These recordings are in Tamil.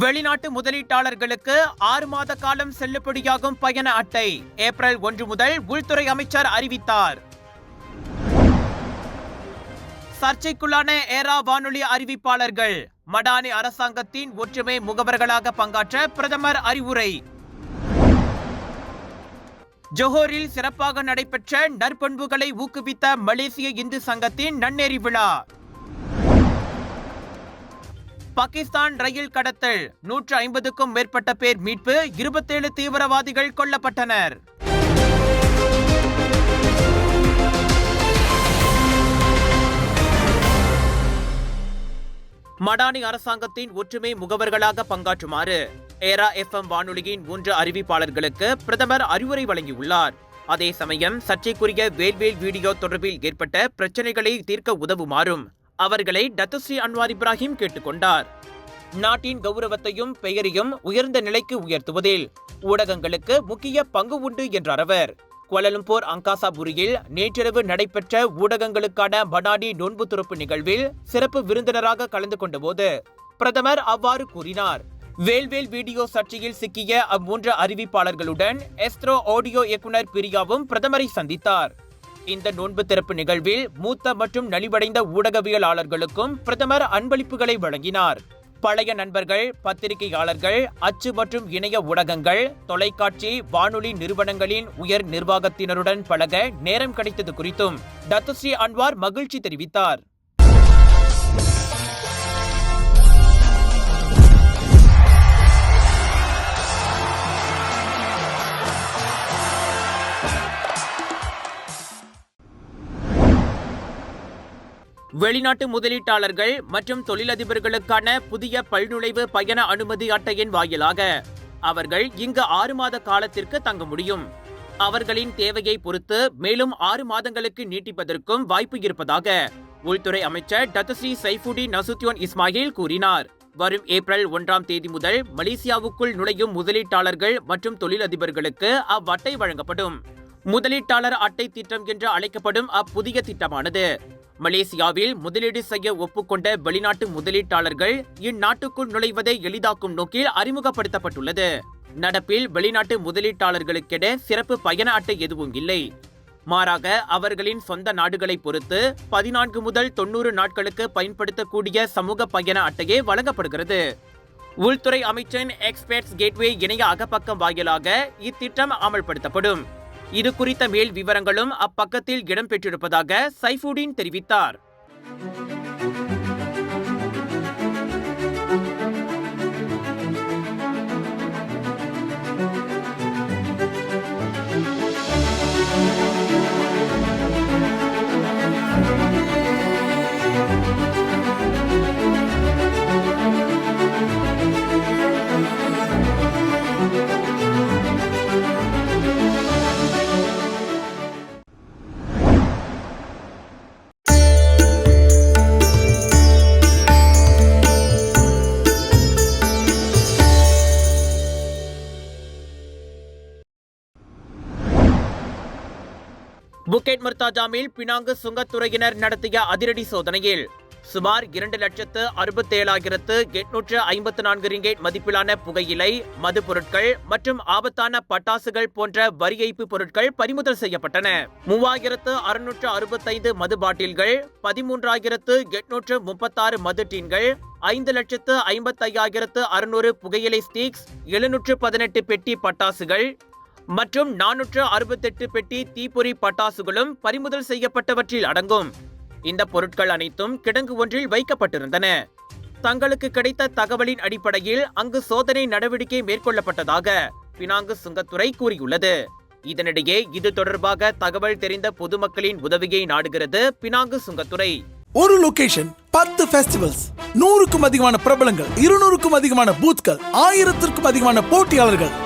வெளிநாட்டு முதலீட்டாளர்களுக்கு ஆறு மாத காலம் செல்லுபடியாகும் பயண அட்டை. ஏப்ரல் ஒன்று முதல் உள்துறை அமைச்சர் அறிவித்தார். சர்ச்சைக்குள்ளான ஏரா வானொலி அறிவிப்பாளர்கள். மடானி அரசாங்கத்தின் ஒற்றுமை முகவர்களாக பங்காற்ற பிரதமர் அறிவுரை. ஜொஹோரில் சிறப்பாக நடைபெற்ற நற்பண்புகளை ஊக்குவித்த மலேசிய இந்து சங்கத்தின் நன்னெறி விழா. பாகிஸ்தான் ரயில் கடத்தல். நூற்று ஐம்பதுக்கும் மேற்பட்ட பேர் மீட்பு இருபத்தேழு தீவிரவாதிகள் கொல்லப்பட்டனர். மடானி அரசாங்கத்தின் ஒற்றுமை முகவர்களாக பங்காற்றுமாறு ஏரா எஃப்எம் வானொலியின் மூன்று அறிவிப்பாளர்களுக்கு பிரதமர் அறிவுரை வழங்கியுள்ளார். அதே சமயம் சர்ச்சைக்குரிய வேல்வேல் வீடியோ தொடர்பில் ஏற்பட்ட பிரச்சனைகளை தீர்க்க உதவுமாறும் அவர்களை டத்துஸ்ரீ அன்வார் இப்ராஹிம் கேட்டுக்கொண்டார். நாட்டின் கௌரவத்தையும் பெயரையும் உயர்ந்த நிலைக்கு உயர்த்துவதில் ஊடகங்களுக்கு முக்கிய பங்கு உண்டு என்றார் அவர். கோலலம்பூர் அங்காசாபுரியில் நேற்றிரவு நடைபெற்ற ஊடகங்களுக்கான பனாடி நோன்பு துறப்பு நிகழ்வில் சிறப்பு விருந்தினராக கலந்து கொண்டபோது பிரதமர் அவ்வாறு கூறினார். வேல்வேல் வீடியோ சர்ச்சையில் சிக்கிய அம்மூன்று அறிவிப்பாளர்களுடன் எஸ்த்ரோ ஆடியோ இயக்குனர் பிரியாவும் பிரதமரை சந்தித்தார். இந்த நோன்பு திறப்பு நிகழ்வில் மூத்த மற்றும் நலிவடைந்த ஊடகவியலாளர்களுக்கும் பிரதமர் அன்பளிப்புகளை வழங்கினார். பழைய நண்பர்கள் பத்திரிகையாளர்கள் அச்சு மற்றும் இணைய ஊடகங்கள் தொலைக்காட்சி வானொலி நிறுவனங்களின் உயர் நிர்வாகத்தினருடன் பழக நேரம் கிடைத்தது குறித்தும் டத்துஸ்ரீ அன்வார் மகிழ்ச்சி தெரிவித்தார். வெளிநாட்டு முதலீட்டாளர்கள் மற்றும் தொழிலதிபர்களுக்கான புதிய பல்நுழைவு பயண அனுமதி அட்டையின் வாயிலாக அவர்கள் இங்கு ஆறு மாத காலத்திற்கு தங்க முடியும். அவர்களின் தேவையை பொறுத்து மேலும் ஆறு மாதங்களுக்கு நீட்டிப்பதற்கும் வாய்ப்பு இருப்பதாக உள்துறை அமைச்சர் டத்தஸ்ரீ சைஃபுடி நசுத்யோன் இஸ்மாயில் கூறினார். வரும் ஏப்ரல் ஒன்றாம் தேதி முதல் மலேசியாவுக்குள் நுழையும் முதலீட்டாளர்கள் மற்றும் தொழிலதிபர்களுக்கு அவ்வட்டை வழங்கப்படும். முதலீட்டாளர் அட்டை திட்டம் என்று அழைக்கப்படும் அப்புதிய திட்டமானது மலேசியாவில் முதலீடு செய்ய ஒப்புக்கொண்ட வெளிநாட்டு முதலீட்டாளர்கள் இந்நாட்டுக்குள் நுழைவதை எளிதாக்கும் நோக்கில் அறிமுகப்படுத்தப்பட்டுள்ளது. நடப்பில் வெளிநாட்டு முதலீட்டாளர்களுக்கென சிறப்பு பயண அட்டை எதுவும் இல்லை. மாறாக அவர்களின் சொந்த நாடுகளை பொறுத்து பதினான்கு முதல் தொன்னூறு நாட்களுக்கு பயன்படுத்தக்கூடிய சமூக பயண அட்டையே வழங்கப்படுகிறது. உள்துறை அமைச்சன் எக்ஸ்பர்ட்ஸ் கேட்வே இணைய அகப்பக்கம் வாயிலாக இத்திட்டம் அமல்படுத்தப்படும். இது குறித்த மேல் விவரங்களும் அப்பக்கத்தில் இடம்பெற்றிருப்பதாக சைஃபுடீன் தெரிவித்தார். புக்கெட் மர்தாஜாமில் பினாங்கு சுங்கத்துறையினர் நடத்திய அதிரடி சோதனையில் சுமார் இரண்டு லட்சத்து அறுபத்தேழாயிரத்து எட்நூற்று ஐம்பத்து நான்கு ரிங்கேட் மதிப்பிலான புகையிலை மது பொருட்கள் மற்றும் ஆபத்தான பட்டாசுகள் போன்ற வரி ஏய்ப்பு பொருட்கள் பறிமுதல் செய்யப்பட்டன. மூவாயிரத்து அறுநூற்று அறுபத்தைந்து மது பாட்டில்கள் பதிமூன்றாயிரத்து எட்நூற்று முப்பத்தாறு மது டீன்கள் ஐந்து லட்சத்து ஐம்பத்தையாயிரத்து அறுநூறு புகையிலை ஸ்டிக்ஸ் எழுநூற்று பதினெட்டு பெட்டி பட்டாசுகள் மற்றும் நானூற்று அறுபத்தெட்டு பெட்டி தீப்பொறி பட்டாசுகளும் பறிமுதல் செய்யப்பட்டவற்றில் அடங்கும். இந்த பொருட்கள் அனைத்தும் கிடங்கு ஒன்றில் வைக்கப்பட்டிருந்தன. தங்களுக்கு கிடைத்த தகவலின் அடிப்படையில் அங்கு சோதனை நடவடிக்கை மேற்கொள்ளப்பட்டதாக பினாங்கு சுங்கத்துறை கூறியுள்ளது. இதனிடையே இது தொடர்பாக தகவல் தெரிந்த பொதுமக்களின் உதவியை நாடுகிறது பினாங்கு சுங்கத்துறை. ஒரு லொகேஷன் பத்து ஃபெஸ்டிவல்ஸ் நூறுக்கும் அதிகமான பிரபலங்கள் இருநூறுக்கும் அதிகமான பூத்கள் ஆயிரத்திற்கும் அதிகமான போட்டியாளர்கள்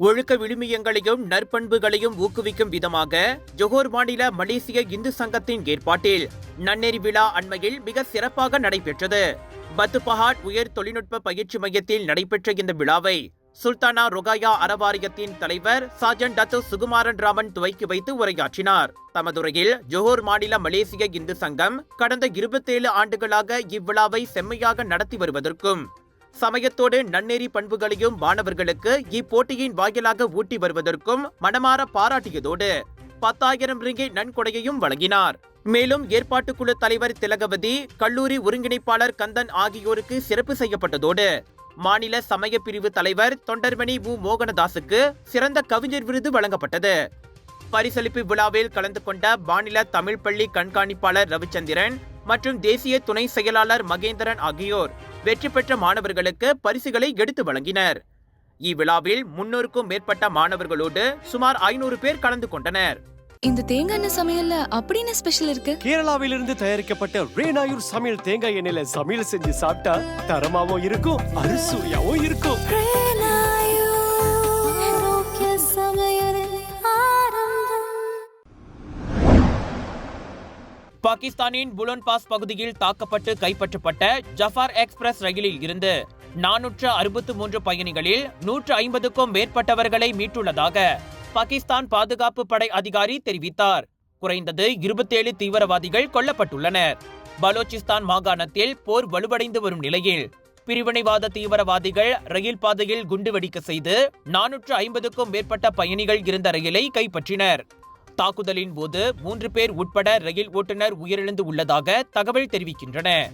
ஒழுக்க விழுமியங்களையும் நற்பண்புகளையும் ஊக்குவிக்கும் விதமாக ஜொஹோர் மாநில மலேசிய இந்து சங்கத்தின் ஏற்பாட்டில் நன்னெறி விழா அண்மையில் மிக சிறப்பாக நடைபெற்றது. பத்துபஹாட் உயர் தொழில்நுட்ப பயிற்சி மையத்தில் நடைபெற்ற இந்த விழாவை சுல்தானா ரொகாயா அறவாரியத்தின் தலைவர் சாஜன் டத்து சுகுமாரன் ராமன் துவக்கி வைத்து உரையாற்றினார். தமதுரையில் ஜொஹோர் மாநில மலேசிய இந்து சங்கம் கடந்த இருபத்தேழு ஆண்டுகளாக இவ்விழாவை செம்மையாக நடத்தி வருவதற்கும் சமயத்தோடு நன்னெறி பண்புகளையும் மாணவர்களுக்கு இப்போட்டியின் வாயிலாக ஊட்டி வருவதற்கும் மனமாற பாராட்டியதோடு பத்தாயிரம் ரிங்கே நன்கொடையையும் வழங்கினார். மேலும் ஏற்பாட்டுக்குழு தலைவர் திலகவதி கல்லூரி ஒருங்கிணைப்பாளர் கந்தன் ஆகியோருக்கு சிறப்பு செய்யப்பட்டதோடு மாநில சமய பிரிவு தலைவர் தொண்டர்மணி மு மோகனதாசுக்கு சிறந்த கவிஞர் விருது வழங்கப்பட்டது. பரிசளிப்பு விழாவில் கலந்து கொண்ட மாநில தமிழ் பள்ளி கண்காணிப்பாளர் ரவிச்சந்திரன் மற்றும் தேசிய துணை செயலாளர் மகேந்திரன் ஆகியோர் வெற்றி பெற்ற மாணவர்களுக்கு பரிசுகளை எடுத்து வழங்கினர். இவ்விழாவில் முன்னூறுக்கும் மேற்பட்ட மாணவர்களோடு சுமார் ஐநூறு பேர் கலந்து கொண்டனர். இந்த தேங்காய் எண்ணெய் சமையல்ல அப்படி என்ன ஸ்பெஷல் இருக்கு? கேரளாவிலிருந்து தயாரிக்கப்பட்ட ரேனாயூர் சமையல் தேங்காய் எண்ணெயில சமையல் செஞ்சு சாப்பிட்டா தரமாவும் இருக்கும் அறுசுவையாவும் இருக்கும். பாகிஸ்தானின் புலன் பாஸ் பகுதியில் தாக்கப்பட்டு கைப்பற்றப்பட்ட ஜஃபார் எக்ஸ்பிரஸ் ரயிலில் இருந்து நானூற்று அறுபத்து மூன்று பயணிகளில் நூற்று ஐம்பதுக்கும் மேற்பட்டவர்களை மீட்டுள்ளதாக பாகிஸ்தான் பாதுகாப்பு படை அதிகாரி தெரிவித்தார். குறைந்தது இருபத்தேழு தீவிரவாதிகள் கொல்லப்பட்டுள்ளனர். பலோச்சிஸ்தான் மாகாணத்தில் போர் வலுவடைந்து வரும் நிலையில் பிரிவினைவாத தீவிரவாதிகள் ரயில் பாதையில் குண்டுவெடிக்க செய்து நானூற்று ஐம்பதுக்கும் மேற்பட்ட பயணிகள் இருந்த ரயிலை கைப்பற்றினர். தாக்குதலின் போது மூன்று பேர் உட்பட ரயில் ஓட்டுநர் உயிரிழந்து உள்ளதாக தகவல் தெரிவிக்கின்றன.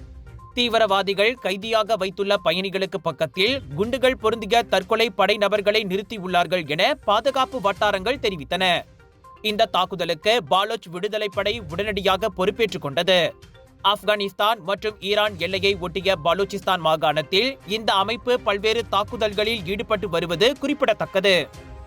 தீவிரவாதிகள் கைதியாக வைத்துள்ள பயணிகளுக்கு பக்கத்தில் குண்டுகள் பொருந்திய தற்கொலை படை நபர்களை நிறுத்தியுள்ளார்கள் என பாதுகாப்பு வட்டாரங்கள் தெரிவித்தன. இந்த தாக்குதலுக்கு பாலோச் விடுதலைப் படை உடனடியாக பொறுப்பேற்றுக் கொண்டது. ஆப்கானிஸ்தான் மற்றும் ஈரான் எல்லையை ஒட்டிய பலூச்சிஸ்தான் மாகாணத்தில் இந்த அமைப்பு பல்வேறு தாக்குதல்களில் ஈடுபட்டு வருவது குறிப்பிடத்தக்கது.